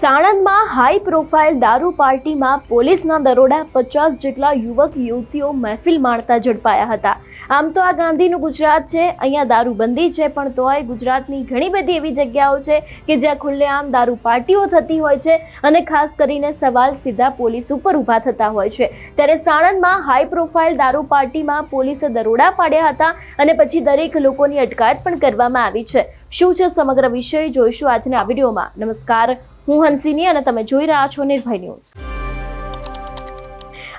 સાણંદમાં high profile દારૂ પાર્ટીમાં પોલીસના દરોડા પચાસ જેટલા યુવક યુવતીઓ મહેફિલ માણતા ઝડપાયા હતા. આમ તો આ ગાંધીનું ગુજરાત છે, અહીંયા દારૂબંધી છે, પણ તોય ગુજરાતની ઘણી બધી એવી જગ્યાઓ છે કે જ્યાં ખુલ્લેઆમ દારૂ પાર્ટીઓ થતી હોય છે અને ખાસ કરીને સવાલ સીધા પોલીસ ઉપર ઊભા થતા હોય છે. ત્યારે સાણંદમાં હાઈ પ્રોફાઇલ દારૂ પાર્ટીમાં પોલીસે દરોડા પાડ્યા હતા અને પછી દરેક લોકોની અટકાયત પણ કરવામાં આવી છે. શું છે સમગ્ર વિષય? જોઈશું આજના વિડીયોમાં. નમસ્કાર. હું હંસિની અને તમે જોઈ રહ્યા છો નિર્ભય ન્યૂઝ.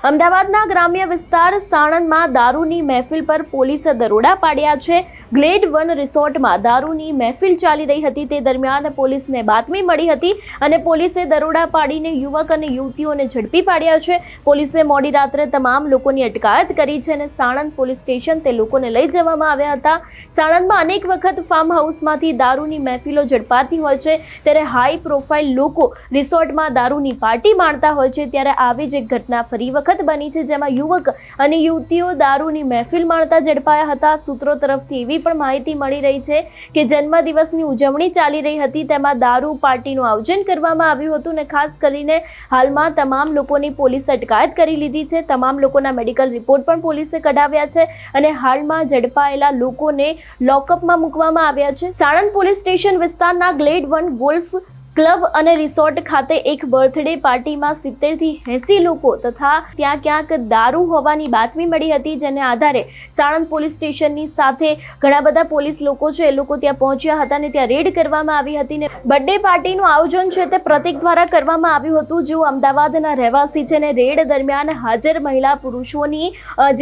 અમદાવાદના ગ્રામ્ય વિસ્તાર સાણંદમાં દારૂની મહેફિલ પર પોલીસે દરોડા પાડ્યા છે. ગ્લેડ વન રિસોર્ટમાં દારૂની મહેફિલ ચાલી રહી હતી. તે દરમિયાન પોલીસને બાતમી મળી હતી અને પોલીસે દરોડા પાડીને યુવક અને યુવતીઓને ઝડપી પાડ્યા છે. પોલીસે મોડી રાત્રે તમામ લોકોની અટકાયત કરી છે અને સાણંદ પોલીસ સ્ટેશન તે લોકોને લઈ જવામાં આવ્યા હતા. સાણંદમાં અનેક વખત ફાર્મ હાઉસમાંથી દારૂની મહેફિલો ઝડપાતી હોય છે. ત્યારે હાઈ પ્રોફાઇલ લોકો રિસોર્ટમાં દારૂની પાર્ટી માણતા હોય છે. ત્યારે આવી જ એક ઘટના ફરી વખત બની છે જેમાં યુવક અને યુવતીઓ દારૂની મહેફિલ માણતા ઝડપાયા હતા. સૂત્રો તરફથી એવી પણ માહિતી મળી રહી છે કે જન્મદિવસની ઉજવણી ચાલી રહી હતી. તેમાં દારૂ પાર્ટીનું આયોજન કરવામાં આવ્યું હતું અને ખાસ કરીને હાલમાં તમામ લોકોની પોલીસે અટકાયત કરી લીધી છે. તમામ લોકોના મેડિકલ રિપોર્ટ પણ પોલીસે કઢાવ્યા છે અને હાલમાં ઝડપાયેલા લોકોને લોકઅપમાં મૂકવામાં આવ્યા છે. સાણંદ પોલીસ સ્ટેશન વિસ્તારના ગ્લેડ વન ગોલ્ફ ક્લબ અને રિસોર્ટ ખાતે એક બર્થડે પાર્ટીમાં સિત્તેરથી એંસી લોકો તથા ત્યાં ક્યાંક દારૂ હોવાની બાતમી મળી હતી, જેને આધારે સાણંદ પોલીસ સ્ટેશનની સાથે ઘણા બધા પોલીસ લોકો છે, એ લોકો ત્યાં પહોંચ્યા હતા અને ત્યાં રેડ કરવામાં આવી હતી ને બર્થડે પાર્ટીનું આયોજન છે તે પ્રતિક દ્વારા કરવામાં આવ્યું હતું, જેઓ અમદાવાદના રહેવાસી છે ને રેડ દરમિયાન હાજર મહિલા પુરુષોની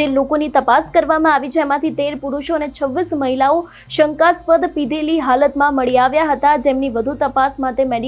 જે લોકોની તપાસ કરવામાં આવી છે, એમાંથી તેર પુરુષો અને છવ્વીસ મહિલાઓ શંકાસ્પદ પીધેલી હાલતમાં મળી આવ્યા હતા, જેમની વધુ તપાસ માટે મેડિકલ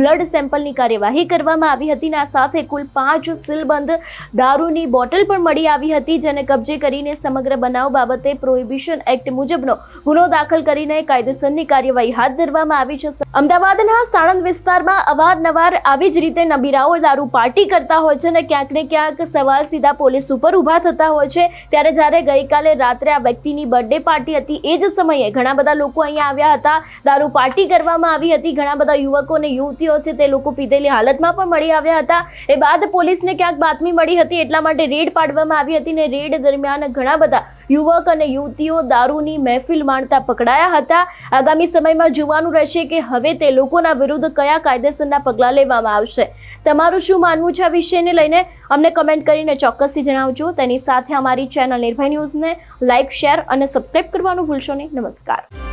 બ્લડ સેમ્પલની કાર્યવાહી કરવામાં આવી હતી આ સાથે કુલ પાંચ સીલબંધ દારૂની બોટલ પણ મળી આવી હતી, જેને કબજે કરીને સમગ્ર બનાવ બાબતે પ્રોહિબિશન એક્ટ મુજબનો ગુનો દાખલ કરીને કાયદેસરની કાર્યવાહી હાથ ધરવામાં આવી છે. અમદાવાદના સાણંદ વિસ્તારમાં અવારનવાર આવી જ રીતે નબીરાઓ દારૂ પાર્ટી કરતા હોય છે અને ક્યાંક ને ક્યાંક સવાલ સીધા પોલીસ ઉપર ઊભા થતા હોય છે. ત્યારે જ્યારે ગઈકાલે રાત્રે આ વ્યક્તિની બર્થડે પાર્ટી હતી, એ જ સમયે ઘણા બધા લોકો અહીંયા આવ્યા હતા, દારૂ પાર્ટી કરવામાં આવી હતી, ઘણા બધા યુવકો અને યુવતીઓ છે તે લોકો પીધેલી હાલતમાં પણ મળી આવ્યા હતા. એ બાદ પોલીસને ક્યાંક બાતમી મળી હતી એટલા માટે રેડ પાડવામાં આવી હતી ને રેડ દરમિયાન ઘણા બધા યુવક અને યુવતીઓ દારૂની મહેફિલ માણતા પકડાયા હતા. આગામી સમયમાં જોવાનું રહેશે કે હવે તે લોકોના વિરુદ્ધ કયા કાયદેસરના પગલાં લેવામાં આવશે. તમારું શું માનવું છે આ વિષયને લઈને? અમને કમેન્ટ કરીને ચોક્કસથી જણાવજો. તેની સાથે અમારી ચેનલ નિર્ભય ન્યૂઝને લાઇક શેર અને સબસ્ક્રાઇબ કરવાનું ભૂલશો નહીં. નમસ્કાર.